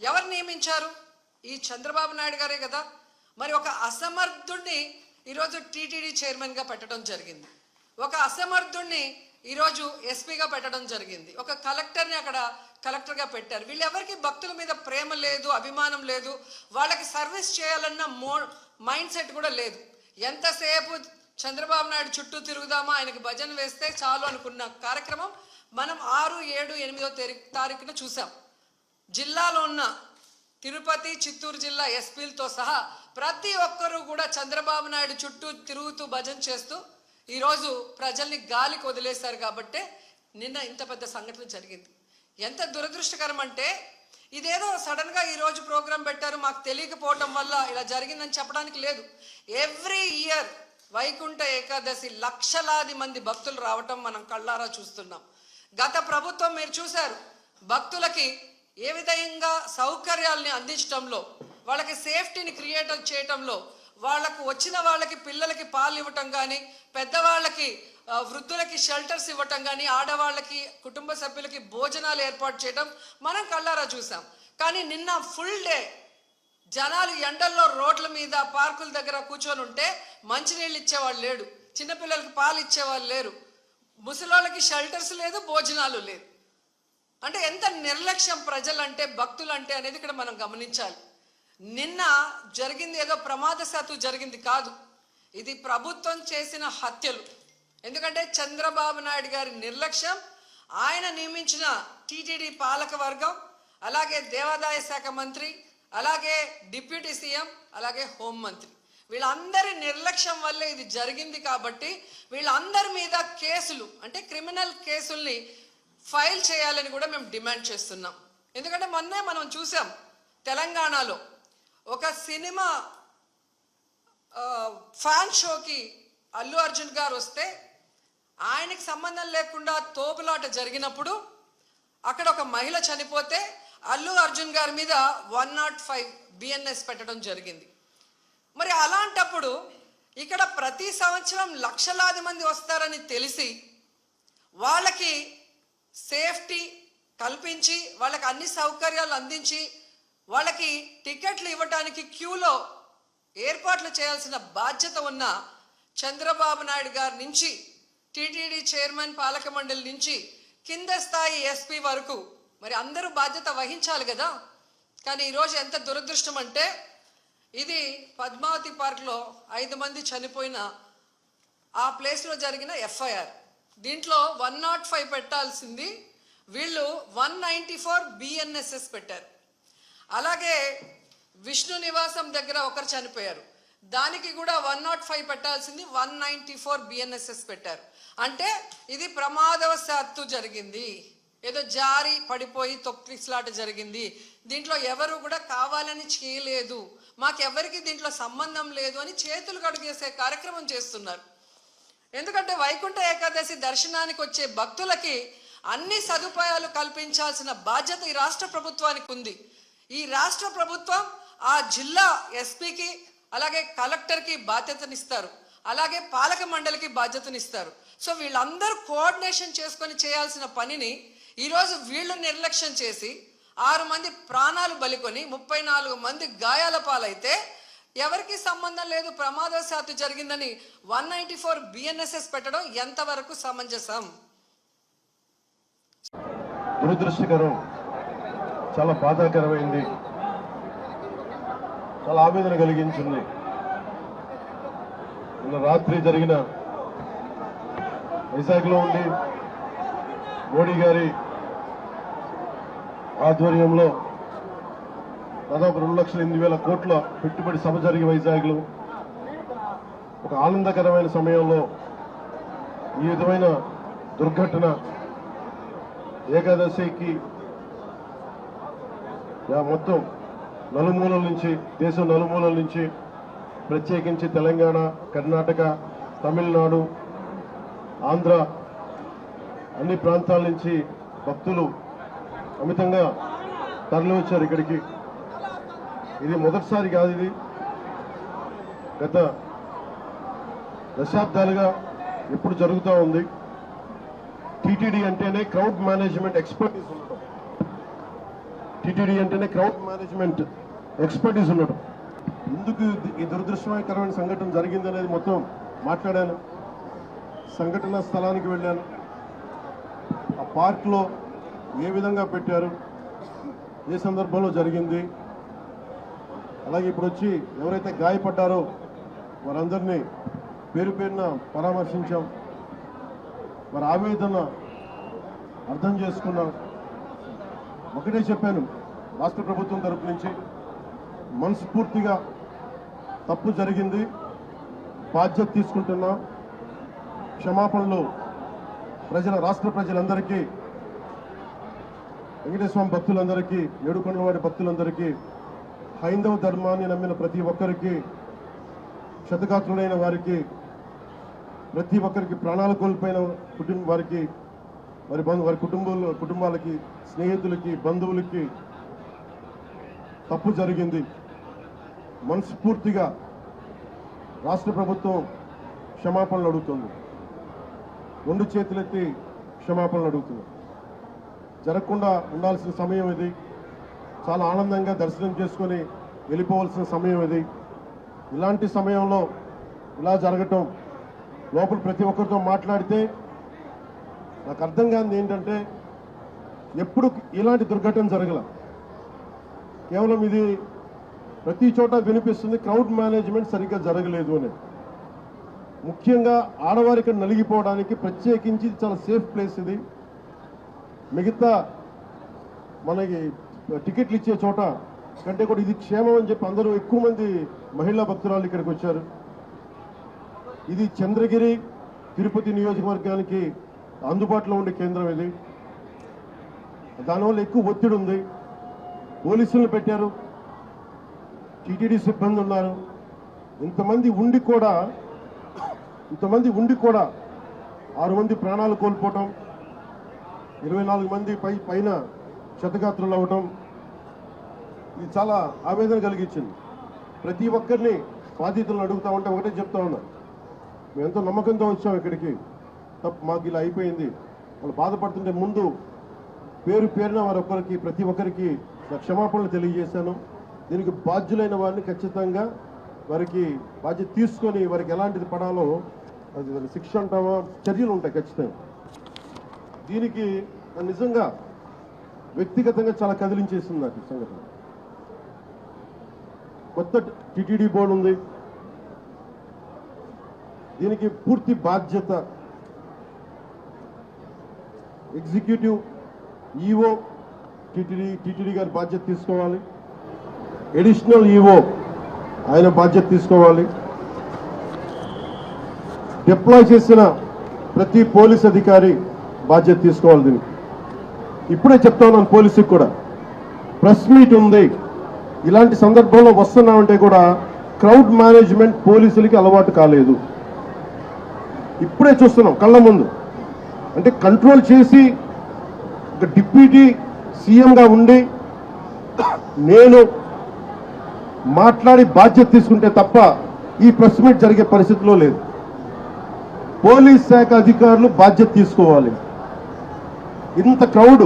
ఎవరు నియమించారు? ఈ చంద్రబాబు నాయుడు గారే కదా. మరి ఒక అసమర్థుడిని ఈరోజు టీటీడీ చైర్మన్గా పెట్టడం జరిగింది. ఒక అసమర్థుడిని ఈరోజు ఎస్పీగా పెట్టడం జరిగింది. ఒక కలెక్టర్ని అక్కడ కలెక్టర్గా పెట్టారు. వీళ్ళెవరికి భక్తుల మీద ప్రేమ లేదు అభిమానం లేదు. వాళ్ళకి సర్వీస్ చేయాలన్న మో మైండ్ సెట్ కూడా లేదు. ఎంతసేపు చంద్రబాబు నాయుడు చుట్టూ తిరుగుదామా ఆయనకి భజన వేస్తే చాలు అనుకున్న కార్యక్రమం మనం ఆరు ఏడు ఎనిమిదో తారీ- తారీఖున చూసాం. జిల్లాలో ఉన్న తిరుపతి చిత్తూరు జిల్లా ఎస్పీలతో సహా ప్రతి ఒక్కరూ కూడా చంద్రబాబు నాయుడు చుట్టూ తిరుగుతూ భజన చేస్తూ ఈరోజు ప్రజల్ని గాలికి వదిలేశారు కాబట్టే నిన్న ఇంత పెద్ద సంఘటన జరిగింది. ఎంత దురదృష్టకరం అంటే ఇదేదో సడన్గా ఈరోజు ప్రోగ్రాం పెట్టారు మాకు తెలియకపోవటం వల్ల ఇలా జరిగిందని చెప్పడానికి లేదు. ఎవ్రీ ఇయర్ వైకుంఠ ఏకాదశి లక్షలాది మంది భక్తులు రావటం మనం కళ్ళారా చూస్తున్నాం. గత ప్రభుత్వం మీరు చూశారు భక్తులకి ఏ విధంగా సౌకర్యాల్ని అందించడంలో వాళ్ళకి సేఫ్టీని క్రియేట్ చేయటంలో వాళ్ళకు వచ్చిన వాళ్ళకి పిల్లలకి పాలు ఇవ్వటం కానీ పెద్దవాళ్ళకి వృద్ధులకి షెల్టర్స్ ఇవ్వటం కానీ ఆడవాళ్ళకి కుటుంబ సభ్యులకి భోజనాలు ఏర్పాటు చేయడం మనం కళ్ళారా చూసాం. కానీ నిన్న ఫుల్ డే జనాలు ఎండల్లో రోడ్ల మీద పార్కుల దగ్గర కూర్చొని ఉంటే మంచినీళ్ళు ఇచ్చేవాళ్ళు లేడు. చిన్నపిల్లలకి పాలు ఇచ్చేవాళ్ళు లేరు. ముసలోళ్ళకి షెల్టర్స్ లేదు భోజనాలు లేదు. అంటే ఎంత నిర్లక్ష్యం ప్రజలంటే భక్తులంటే అనేది ఇక్కడ మనం గమనించాలి. నిన్న జరిగింది ఏదో ప్రమాదశాత్తు జరిగింది కాదు. ఇది ప్రభుత్వం చేసిన హత్యలు. ఎందుకంటే చంద్రబాబు నాయుడు గారి నిర్లక్ష్యం ఆయన నియమించిన టీటీడీ పాలక వర్గం అలాగే దేవాదాయ శాఖ మంత్రి అలాగే డిప్యూటీ సీఎం అలాగే హోంమంత్రి వీళ్ళందరి నిర్లక్ష్యం వల్లే ఇది జరిగింది కాబట్టి వీళ్ళందరి మీద కేసులు అంటే క్రిమినల్ కేసుల్ని ఫైల్ చేయాలని కూడా మేము డిమాండ్ చేస్తున్నాం. ఎందుకంటే మొన్నే మనం చూసాం తెలంగాణలో ఒక సినిమా ఫ్యాన్ షోకి అల్లు అర్జున్ గారు వస్తే ఆయనకి సంబంధం లేకుండా తోపులాట జరిగినప్పుడు అక్కడ ఒక మహిళ చనిపోతే అల్లు అర్జున్ గారి మీద వన్ నాట్ ఫైవ్ బిఎన్ఎస్ పెట్టడం జరిగింది. మరి అలాంటప్పుడు ఇక్కడ ప్రతి సంవత్సరం లక్షలాది మంది వస్తారని తెలిసి వాళ్ళకి సేఫ్టీ కల్పించి వాళ్ళకి అన్ని సౌకర్యాలు అందించి వాళ్ళకి టికెట్లు ఇవ్వడానికి క్యూలో ఏర్పాట్లు చేయాల్సిన బాధ్యత ఉన్న చంద్రబాబు నాయుడు గారి నుంచి టీటీడీ చైర్మన్ పాలక మండలి నుంచి కింద స్థాయి ఎస్పీ వరకు మరి అందరూ బాధ్యత వహించాలి కదా. కానీ ఈరోజు ఎంత దురదృష్టం అంటే ఇది పద్మావతి పార్క్లో ఐదు మంది చనిపోయిన ఆ ప్లేస్లో జరిగిన ఎఫ్ఐఆర్. దీంట్లో వన్ నాట్ ఫైవ్ పెట్టాల్సింది. వీళ్ళు వన్ నైంటీ ఫోర్ బిఎన్ఎస్ఎస్ పెట్టారు. అలాగే విష్ణు నివాసం దగ్గర ఒకరు చనిపోయారు. దానికి కూడా వన్ నాట్ ఫైవ్ పెట్టాల్సింది వన్ నైంటీ ఫోర్ బిఎన్ఎస్ఎస్ పెట్టారు. అంటే ఇది ప్రమాదవశాత్తు జరిగింది. ఏదో జారి పడిపోయి తొక్కిసలాట జరిగింది. దీంట్లో ఎవరు కూడా కావాలని చేయలేదు. మాకెవరికి దీంట్లో సంబంధం లేదు అని చేతులు కడుగేసే కార్యక్రమం చేస్తున్నారు. ఎందుకంటే వైకుంఠ ఏకాదశి దర్శనానికి వచ్చే భక్తులకి అన్ని సదుపాయాలు కల్పించాల్సిన బాధ్యత ఈ రాష్ట్ర ప్రభుత్వానికి ఉంది. ఈ రాష్ట్ర ప్రభుత్వం ఆ జిల్లా ఎస్పీకి అలాగే కలెక్టర్కి బాధ్యతనిస్తారు. అలాగే పాలక మండలికి బాధ్యతనిస్తారు. సో వీళ్ళందరూ కోఆర్డినేషన్ చేసుకొని చేయాల్సిన పనిని ఈరోజు వీళ్ళు నిర్లక్ష్యం చేసి ఆరు మంది ప్రాణాలు బలికొని ముప్పై నాలుగు మంది గాయాల పాలైతే ఎవరికి సంబంధం లేదు ప్రమాదశాత్తు జరిగిందని వన్ నైంటీ ఫోర్ బిఎన్ఎస్ఎస్ పెట్టడం ఎంతవరకు సమంజసం? దురదృష్టకరం చాలా బాధాకరమైంది. చాలా ఆవేదన కలిగించింది. నిన్న రాత్రి జరిగిన వైజాగ్లో ఉండి మోడీ గారి ఆధ్వర్యంలో దాదాపు రెండు లక్షల ఎనిమిది వేల కోట్ల పెట్టుబడి సభ జరిగే వైజాగ్లో. ఒక ఆనందకరమైన సమయంలో ఈ విధమైన దుర్ఘటన ఏకాదశికి మొత్తం నలుమూలల నుంచి దేశం నలుమూలల నుంచి ప్రత్యేకించి తెలంగాణ కర్ణాటక తమిళనాడు ఆంధ్ర అన్ని ప్రాంతాల నుంచి భక్తులు అమితంగా తరలివచ్చారు ఇక్కడికి. ఇది మొదటిసారి కాదు ఇది. గత దశాబ్దాలుగా ఎప్పుడు జరుగుతూ ఉంది. టీటీడీ అంటేనే క్రౌడ్ మేనేజ్మెంట్ ఎక్స్పర్టీస్ ఉండటం. టిటిడి అంటేనే క్రౌడ్ మేనేజ్మెంట్ ఎక్స్పర్టీస్ ఉండడం ఎందుకు ఈ దురదృష్టకరమైన సంఘటన జరిగిందనేది మొత్తం మాట్లాడాను. సంఘటన స్థలానికి వెళ్ళాను. ఆ పార్క్లో ఏ విధంగా పెట్టారు? ఏ సందర్భంలో జరిగింది? అలాగే ఇప్పుడు వచ్చి ఎవరైతే గాయపడ్డారో వారందరినీ పేరు పేరున పరామర్శించాం. వారి ఆవేదన అర్థం చేసుకున్నాం. ఒకటే చెప్పాను రాష్ట్ర ప్రభుత్వం తరపు నుంచి మనస్ఫూర్తిగా తప్పు జరిగింది బాధ్యత తీసుకుంటున్నాం. క్షమాపణలు ప్రజల రాష్ట్ర ప్రజలందరికీ వెంకటేశ్వర స్వామి భక్తులందరికీ ఏడుకొండలవాడి భక్తులందరికీ హైందవ ధర్మాన్ని నమ్మిన ప్రతి ఒక్కరికి క్షతగాత్రులైన వారికి ప్రతి ఒక్కరికి ప్రాణాలు కోల్పోయిన కుటుంబ వారికి వారి బంధు వారి కుటుంబాలు కుటుంబాలకి స్నేహితులకి బంధువులకి తప్పు జరిగింది. మనస్ఫూర్తిగా రాష్ట్ర ప్రభుత్వం క్షమాపణలు అడుగుతుంది. రెండు చేతులెత్తి క్షమాపణలు అడుగుతుంది. జరగకుండా ఉండాల్సిన సమయం ఇది. చాలా ఆనందంగా దర్శనం చేసుకొని వెళ్ళిపోవాల్సిన సమయం ఇది. ఇలాంటి సమయంలో ఇలా జరగటం లోపల ప్రతి ఒక్కరితో మాట్లాడితే నాకు అర్థం కానిది ఏంటంటే ఎప్పుడు ఇలాంటి దుర్ఘటన జరగల. కేవలం ఇది ప్రతి చోట వినిపిస్తుంది క్రౌడ్ మేనేజ్మెంట్ సరిగ్గా జరగలేదు అని. ముఖ్యంగా ఆడవారి ఇక్కడ నలిగిపోవడానికి ప్రత్యేకించి చాలా సేఫ్ ప్లేస్ ఇది. మిగతా మనకి టికెట్లు ఇచ్చే చోట కంటే కూడా ఇది క్షేమం అని చెప్పి అందరూ ఎక్కువ మంది మహిళా భక్తురాలు ఇక్కడికి వచ్చారు. ఇది చంద్రగిరి తిరుపతి నియోజకవర్గానికి అందుబాటులో ఉండే కేంద్రం ఇది. దానివల్ల ఎక్కువ ఒత్తిడి ఉంది. పోలీసులను పెట్టారు. టీటీడీ సిబ్బంది ఉన్నారు. ఇంతమంది ఉండి కూడా ఇంతమంది ఉండి కూడా ఆరు మంది ప్రాణాలు కోల్పోవటం ఇరవై నాలుగు మంది పై పైన క్షతగాత్రులు అవ్వటం ఇది చాలా ఆవేదన కలిగించింది. ప్రతి ఒక్కరిని బాధితులను అడుగుతా ఉంటే ఒకటే చెప్తా ఉన్నా. మేమెంతో నమ్మకంతో వచ్చాం ఇక్కడికి. తప్పు మాకు ఇలా అయిపోయింది. వాళ్ళు బాధపడుతుంటే ముందు పేరు పేరున వారి ఒక్కరికి ప్రతి ఒక్కరికి క్షమాపణలు తెలియజేశాను. దీనికి బాధ్యులైన వారిని ఖచ్చితంగా వారికి బాధ్యత తీసుకొని వారికి ఎలాంటిది పడాలో అది శిక్ష అంటామా చర్యలు ఉంటాయి ఖచ్చితంగా. దీనికి నిజంగా వ్యక్తిగతంగా చాలా కదిలించేసింది నాకు సంఘటన. కొత్త టిటిడి బోర్డు ఉంది. దీనికి పూర్తి బాధ్యత ఎగ్జిక్యూటివ్ ఈఓ టిటిడి టిటిడి గారి బాధ్యత తీసుకోవాలి. ఎడిషనల్ ఈఓ ఆయన బాధ్యత తీసుకోవాలి. డిప్లాయ్ చేసిన ప్రతి పోలీస్ అధికారి బాధ్యత తీసుకోవాలి దీనికి. ఇప్పుడే చెప్తా ఉన్నాను పోలీసుకి కూడా. ప్రెస్ మీట్ ఉంది. ఇలాంటి సందర్భంలో వస్తున్నామంటే కూడా క్రౌడ్ మేనేజ్మెంట్ పోలీసులకి అలవాటు కాలేదు. ఇప్పుడే చూస్తున్నాం కళ్ళ ముందు. అంటే కంట్రోల్ చేసి ఒక డిప్యూటీ సీఎంగా ఉండి నేను మాట్లాడి బాధ్యత తీసుకుంటే తప్ప ఈ ప్రెస్ మీట్ జరిగే పరిస్థితిలో లేదు. పోలీస్ శాఖ అధికారులు బాధ్యత తీసుకోవాలి. ఇంత క్రౌడ్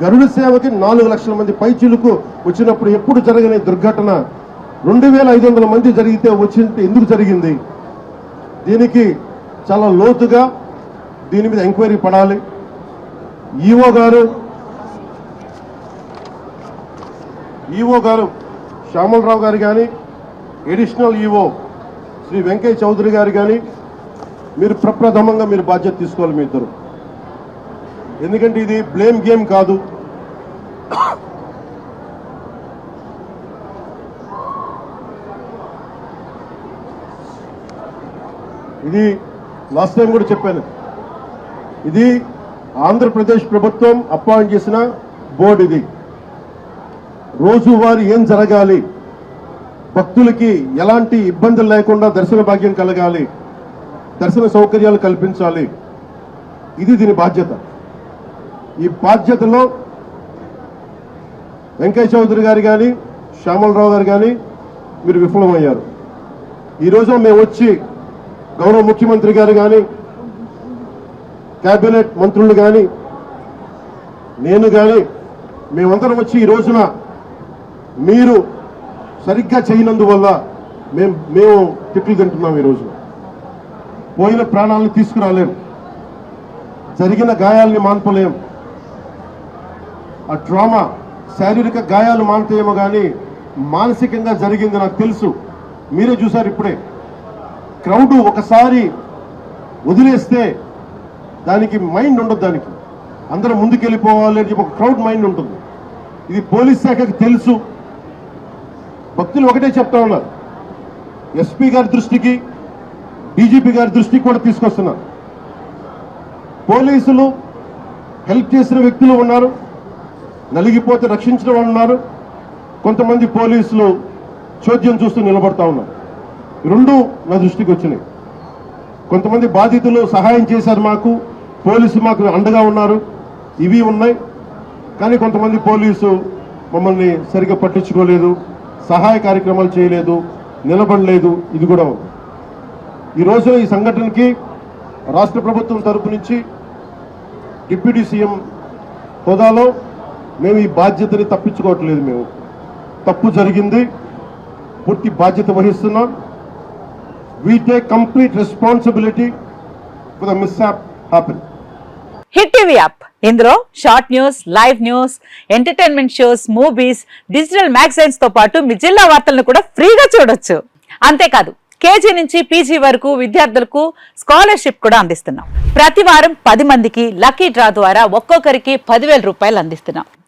గరుడ సేవకి నాలుగు లక్షల మంది పైచిలుకు వచ్చినప్పుడు ఎప్పుడు జరగని దుర్ఘటన. రెండు వేల ఐదు వందల మంది జరిగితే వచ్చింటే ఎందుకు జరిగింది? దీనికి చాలా లోతుగా దీని మీద ఎంక్వైరీ పడాలి. ఈఓ గారు ఈఓ గారు శ్యామలరావు గారు కానీ ఎడిషనల్ ఈఓ శ్రీ వెంకయ్య చౌదరి గారు కానీ మీరు ప్రప్రథమంగా మీరు బాధ్యత తీసుకోవాలి మీ ఇద్దరు. ఎందుకంటే ఇది బ్లేమ్ గేమ్ కాదు. ఇది లాస్ట్ టైం కూడా చెప్పాను. ఇది ఆంధ్రప్రదేశ్ ప్రభుత్వం అపాయింట్ చేసిన బోర్డు ఇది. రోజువారీ ఏం జరగాలి? భక్తులకి ఎలాంటి ఇబ్బందులు లేకుండా దర్శన భాగ్యం కలగాలి? దర్శన సౌకర్యాలు కల్పించాలి? ఇది దీని బాధ్యత. ఈ బాధ్యతలో వెంకయ్య చౌదరి గారు కానీ శ్యామలరావు గారు కానీ మీరు విఫలమయ్యారు. ఈరోజు మేము వచ్చి గౌరవ ముఖ్యమంత్రి గారు కానీ కేబినెట్ మంత్రులు కానీ నేను కానీ మేమందరం వచ్చి ఈ రోజున మీరు సరిగ్గా చేయనందువల్ల మేము మేము తిట్లు తింటున్నాం ఈ పోయిన ప్రాణాలను తీసుకురాలేం. జరిగిన గాయాల్ని మాన్పలేం. ఆ ట్రామా శారీరక గాయాలు మానతాయేమో కానీ మానసికంగా జరిగింది నాకు తెలుసు. మీరే చూసారు ఇప్పుడే. క్రౌడ్ ఒకసారి వదిలేస్తే దానికి మైండ్ ఉండదు దానికి. అందరూ ముందుకెళ్ళిపోవాలి అని చెప్పి ఒక క్రౌడ్ మైండ్ ఉంటుంది. ఇది పోలీస్ శాఖకి తెలుసు. భక్తులు ఒకటే చెప్తా ఉన్నారు. ఎస్పీ గారి దృష్టికి డీజీపీ గారి దృష్టికి కూడా తీసుకొస్తున్నారు పోలీసులు హెల్ప్ చేసిన వ్యక్తులు ఉన్నారు. నలిగిపోతే రక్షించిన వాళ్ళు ఉన్నారు కొంతమంది పోలీసులు చోద్యం చూస్తూ నిలబడతా ఉన్నారు. రెండు నా దృష్టికి వచ్చినాయి. కొంతమంది బాధితులు సహాయం చేశారు మాకు పోలీసు మాకు అండగా ఉన్నారు. ఇవి ఉన్నాయి. కానీ కొంతమంది పోలీసు మమ్మల్ని సరిగ్గా పట్టించుకోలేదు సహాయ కార్యక్రమాలు చేయలేదు నిలబడలేదు. ఇది కూడా ఉంది. ఈరోజు ఈ సంఘటనకి రాష్ట్ర ప్రభుత్వం తరపు నుంచి డిప్యూటీ సీఎం హోదాలో మేము ఈ బాధ్యతని తప్పించుకోవట్లేదు మేము. తప్పు జరిగింది పూర్తి బాధ్యత వహిస్తున్నాం. We take complete responsibility for the miss happen Hit TV app ఇందులో short news live news entertainment shows movies digital మ్యాగజైన్స్తో పాటు మీ జిల్లా వార్తలను కూడా ఫ్రీగా చూడొచ్చు. అంతేకాదు కేజీ నుంచి పీజీ వరకు విద్యార్థులకు స్కాలర్షిప్ కూడా అందిస్తున్నాం. ప్రతి వారం పది మందికి లక్కీ డ్రా ద్వారా ఒక్కొక్కరికి పదివేల రూపాయలు అందిస్తున్నాం.